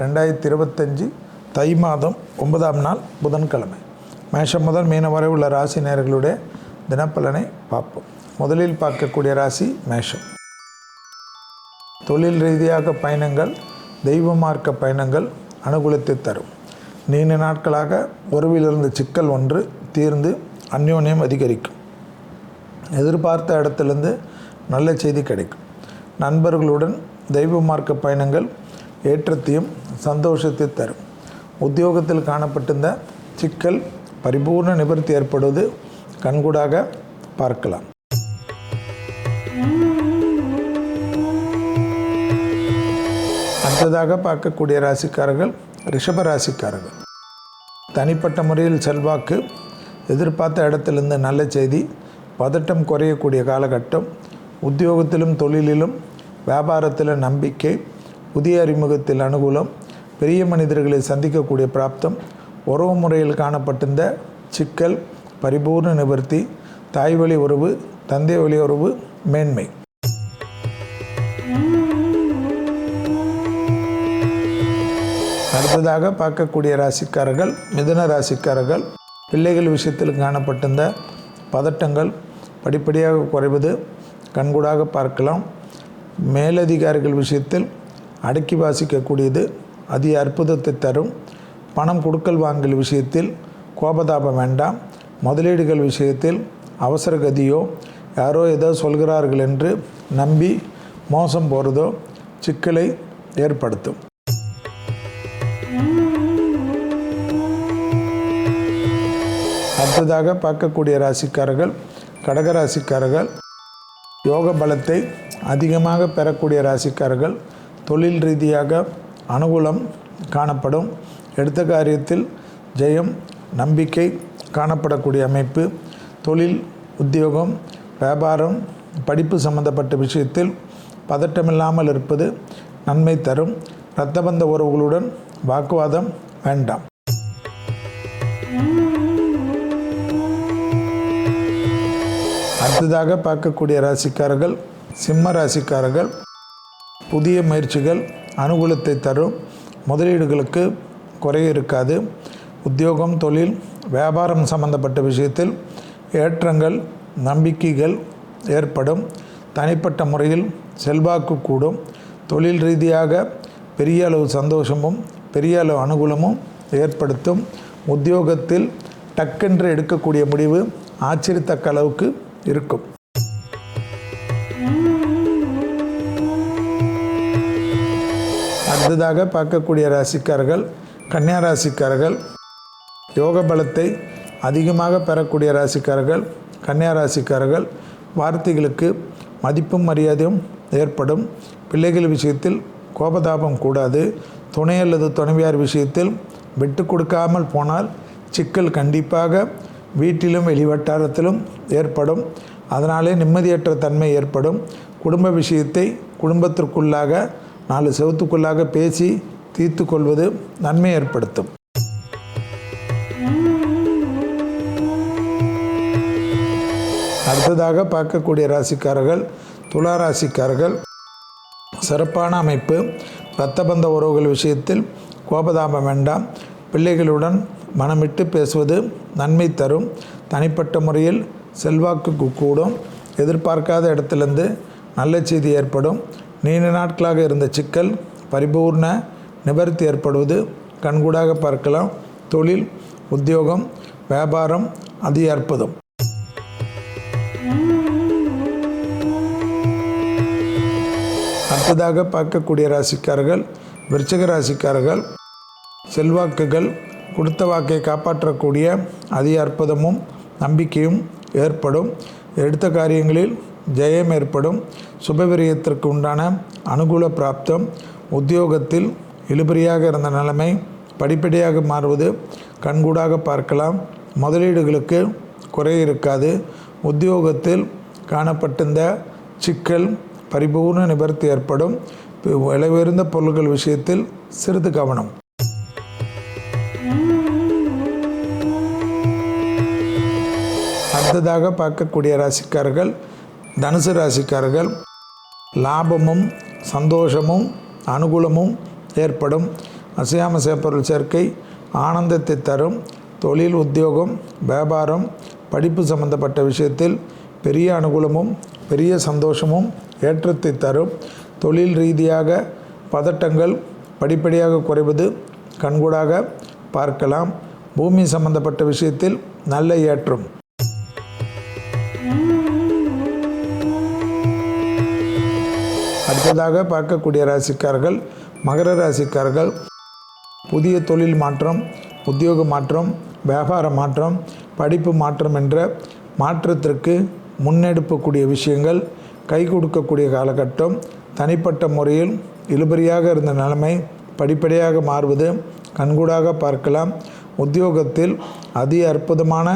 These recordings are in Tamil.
ரெண்டாயிரத்தி இருபத்தஞ்சி தை மாதம் ஒன்பதாம் நாள் புதன்கிழமை. மேஷம் முதல் மீனம் வரை உள்ள ராசி நேர்களுடைய தினப்பலனை பார்ப்போம். முதலில் பார்க்கக்கூடிய ராசி மேஷம். தொழில் ரீதியாக பயணங்கள் தெய்வ மார்க்க பயணங்கள் அனுகூலத்தை தரும். நீண்ட நாட்களாக உறவிலிருந்து சிக்கல் ஒன்று தீர்ந்து அந்யோன்யம் அதிகரிக்கும். எதிர்பார்த்த இடத்திலிருந்து நல்ல செய்தி கிடைக்கும். நண்பர்களுடன் தெய்வ மார்க்க பயணங்கள் ஏற்றத்தையும் சந்தோஷத்தை தரும். உத்தியோகத்தில் காணப்பட்டிருந்த சிக்கல் பரிபூர்ண நிவர்த்தி ஏற்படுவது கண்கூடாக பார்க்கலாம். அடுத்ததாக பார்க்கக்கூடிய ராசிக்காரர்கள் ரிஷப ராசிக்காரர்கள். தனிப்பட்ட முறையில் செல்வாக்கு எதிர்பார்த்த இடத்திலிருந்து நல்ல செய்தி பதட்டம் குறையக்கூடிய காலகட்டம் உத்தியோகத்திலும் தொழிலிலும் வியாபாரத்தில் நம்பிக்கை புதிய அறிமுகத்தில் அனுகூலம் பெரிய மனிதர்களை சந்திக்கக்கூடிய பிராப்தம் உறவு முறையில் காணப்பட்டிருந்த சிக்கல் பரிபூர்ண நிவர்த்தி தாய் வழி உறவு தந்தை வழி உறவு மேன்மை. அடுத்ததாக பார்க்கக்கூடிய ராசிக்காரர்கள் மிதுன ராசிக்காரர்கள் பிள்ளைகள் விஷயத்தில் காணப்பட்டிருந்த பதட்டங்கள் படிப்படியாக குறைவது கண்கூடாக பார்க்கலாம். மேலதிகாரிகள் விஷயத்தில் அடக்கி வாசிக்கக்கூடியது அதிக அற்புதத்தை தரும். பணம் கொடுக்கல் வாங்கல் விஷயத்தில் கோபதாபம் வேண்டாம். முதலீடுகள் விஷயத்தில் அவசர கதியோ யாரோ ஏதோ சொல்கிறார்கள் என்று நம்பி மோசம் போகிறதோ சிக்கலை ஏற்படுத்தும். அடுத்ததாக பார்க்கக்கூடிய ராசிக்காரர்கள் கடக ராசிக்காரர்கள் யோக பலத்தை அதிகமாக பெறக்கூடிய ராசிக்காரர்கள் தொழில் ரீதியாக அனுகூலம் காணப்படும். எடுத்த காரியத்தில் ஜெயம் நம்பிக்கை காணப்படக்கூடிய அமைப்பு. தொழில் உத்தியோகம் வியாபாரம் படிப்பு சம்பந்தப்பட்ட விஷயத்தில் பதட்டமில்லாமல் இருப்பது நன்மை தரும். இரத்தபந்த உறவுகளுடன் வாக்குவாதம் வேண்டாம். அடுத்ததாக பார்க்கக்கூடிய ராசிக்காரர்கள் சிம்ம ராசிக்காரர்கள் புதிய முயற்சிகள் அனுகூலத்தை தரும். முதலீடுகளுக்கு குறை இருக்காது. உத்தியோகம் தொழில் வியாபாரம் சம்பந்தப்பட்ட விஷயத்தில் ஏற்றங்கள் நம்பிக்கைகள் ஏற்படும். தனிப்பட்ட முறையில் செல்வாக்கு கூடும். தொழில் ரீதியாக பெரிய அளவு சந்தோஷமும் பெரிய அளவு அனுகூலமும் ஏற்படுத்தும். உத்தியோகத்தில் டக்கென்று எடுக்கக்கூடிய முடிவு ஆச்சரியத்தக்க அளவுக்கு இருக்கும். அடுத்ததாக பார்க்கக்கூடிய ராசிக்காரர்கள் கன்னியா ராசிக்காரர்கள் யோக பலத்தை அதிகமாக பெறக்கூடிய ராசிக்காரர்கள் கன்னியா ராசிக்காரர்கள் வார்த்தைகளுக்கு மதிப்பும் மரியாதையும் ஏற்படும். பிள்ளைகள் விஷயத்தில் கோபதாபம் கூடாது. துணை அல்லது துணைவியார் விஷயத்தில் விட்டு கொடுக்காமல் போனால் சிக்கல் கண்டிப்பாக வீட்டிலும் வெளிவட்டாரத்திலும் ஏற்படும். அதனாலே நிம்மதியற்ற தன்மை ஏற்படும். குடும்ப விஷயத்தை குடும்பத்திற்குள்ளாக நாலு செவத்துக்குள்ளாக பேசி தீர்த்து கொள்வது நன்மை ஏற்படுத்தும். அடுத்ததாக பார்க்கக்கூடிய ராசிக்காரர்கள் துலா ராசிக்காரர்கள். சிறப்பான அமைப்பு. இரத்தபந்த உறவுகள் விஷயத்தில் கோபதாபம் வேண்டாம். பிள்ளைகளுடன் மனமிட்டு பேசுவது நன்மை தரும். தனிப்பட்ட முறையில் செல்வாக்கு கூடும். எதிர்பார்க்காத இடத்துலேருந்து நல்ல செய்தி ஏற்படும். நீண்ட நாட்களாக இருந்த சிக்கல் பரிபூர்ண நிவர்த்தி ஏற்படுவது. கண்கூடாக பார்க்கலாம். தொழில் உத்தியோகம் வியாபாரம் அதி அற்புதம். அடுத்ததாக பார்க்கக்கூடிய ராசிக்காரர்கள் விருச்சக ராசிக்காரர்கள் செல்வாக்குகள் கொடுத்த வாக்கை காப்பாற்றக்கூடிய அதி அற்புதமும் நம்பிக்கையும் ஏற்படும். எடுத்த காரியங்களில் ஜெயம் ஏற்படும். சுபவிரியத்திற்கு உண்டான அனுகூல பிராப்தம். உத்தியோகத்தில் இழுபறியாக இருந்த நிலைமை படிப்படியாக மாறுவது. கண்கூடாக பார்க்கலாம். முதலீடுகளுக்கு குறை இருக்காது. உத்தியோகத்தில் காணப்பட்டிருந்த சிக்கல் பரிபூர்ண நிவர்த்தி ஏற்படும். விலை உயர்ந்த பொருட்கள் விஷயத்தில் சிறிது கவனம். அடுத்ததாக பார்க்கக்கூடிய ராசிக்காரர்கள் தனுசு ராசிக்காரர்கள் லாபமும் சந்தோஷமும் அனுகூலமும் ஏற்படும். அசையாம சேப்பொருள் சேர்க்கை ஆனந்தத்தை தரும். தொழில் உத்தியோகம் வியாபாரம் படிப்பு சம்பந்தப்பட்ட விஷயத்தில் பெரிய அனுகூலமும் பெரிய சந்தோஷமும் ஏற்றத்தை தரும். தொழில் ரீதியாக பதட்டங்கள் படிப்படியாக குறைவது கண்கூடாக பார்க்கலாம். பூமி சம்பந்தப்பட்ட விஷயத்தில் நல்ல ஏற்றம். அடுத்ததாக பார்க்கக்கூடிய ராசிக்காரர்கள் மகர ராசிக்காரர்கள் புதிய தொழில் மாற்றம் உத்தியோக மாற்றம் வியாபார மாற்றம் படிப்பு மாற்றம் என்ற மாற்றத்திற்கு முன்னெடுக்கக்கூடிய விஷயங்கள் கை கொடுக்கக்கூடிய காலகட்டம் தனிப்பட்ட முறையில் இழுபறியாக இருந்த நிலைமை படிப்படியாக மாறுவது கண்கூடாக பார்க்கலாம். உத்தியோகத்தில் அதி அற்புதமான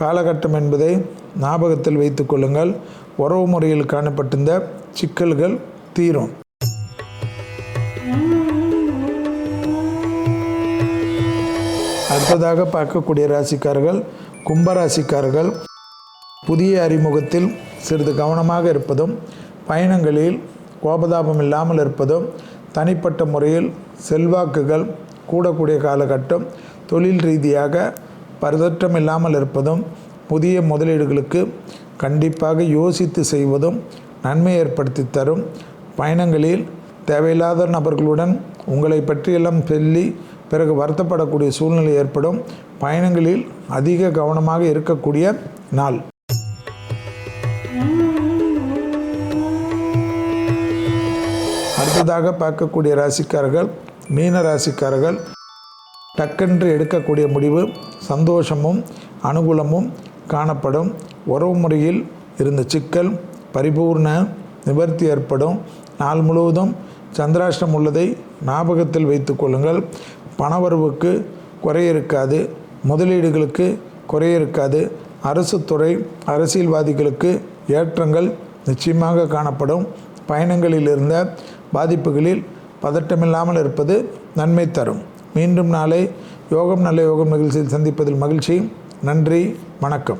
காலகட்டம் என்பதை ஞாபகத்தில் வைத்துக்கொள்ளுங்கள் உறவு முறையில் காணப்பட்டிருந்த சிக்கல்கள் தீரும். அடுத்ததாக பார்க்கக்கூடிய ராசிக்காரர்கள் கும்பராசிக்காரர்கள் புதிய அறிமுகத்தில் சிறிது கவனமாக இருப்பதும் பயணங்களில் கோபதாபம் இல்லாமல் இருப்பதும் தனிப்பட்ட முறையில் செல்வாக்குகள் கூடக்கூடிய காலகட்டம் தொழில் ரீதியாக பதற்றம் இல்லாமல் இருப்பதும் புதிய முதலீடுகளுக்கு கண்டிப்பாக யோசித்து செய்வதும் நன்மை ஏற்படுத்தி தரும். பயணங்களில் தேவையில்லாத நபர்களுடன் உங்களை பற்றியெல்லாம் சொல்லி பிறகு வருத்தப்படக்கூடிய சூழ்நிலை ஏற்படும். பயணங்களில் அதிக கவனமாக இருக்கக்கூடிய நாள். அடுத்ததாக பார்க்கக்கூடிய ராசிக்காரர்கள் மீன ராசிக்காரர்கள் டக்கென்று எடுக்கக்கூடிய முடிவு சந்தோஷமும் அனுகூலமும் காணப்படும். உறவு முறையில் இருந்த சிக்கல் பரிபூர்ண நிவர்த்தி ஏற்படும். நாள் முழுவதும் சந்திராஷ்டம் உள்ளதை ஞாபகத்தில் வைத்து கொள்ளுங்கள். பணவரவுக்கு குறை இருக்காது. முதலீடுகளுக்கு குறை இருக்காது. அரசு துறை அரசியல்வாதிகளுக்கு ஏற்றங்கள் நிச்சயமாக காணப்படும். பயணங்களில் இருந்த பாதிப்புகளில் பதட்டமில்லாமல் இருப்பது நன்மை தரும். மீண்டும் நாளை யோகம் நல்ல யோகம் நிகழ்ச்சியில் சந்திப்பதில் மகிழ்ச்சி. நன்றி வணக்கம்.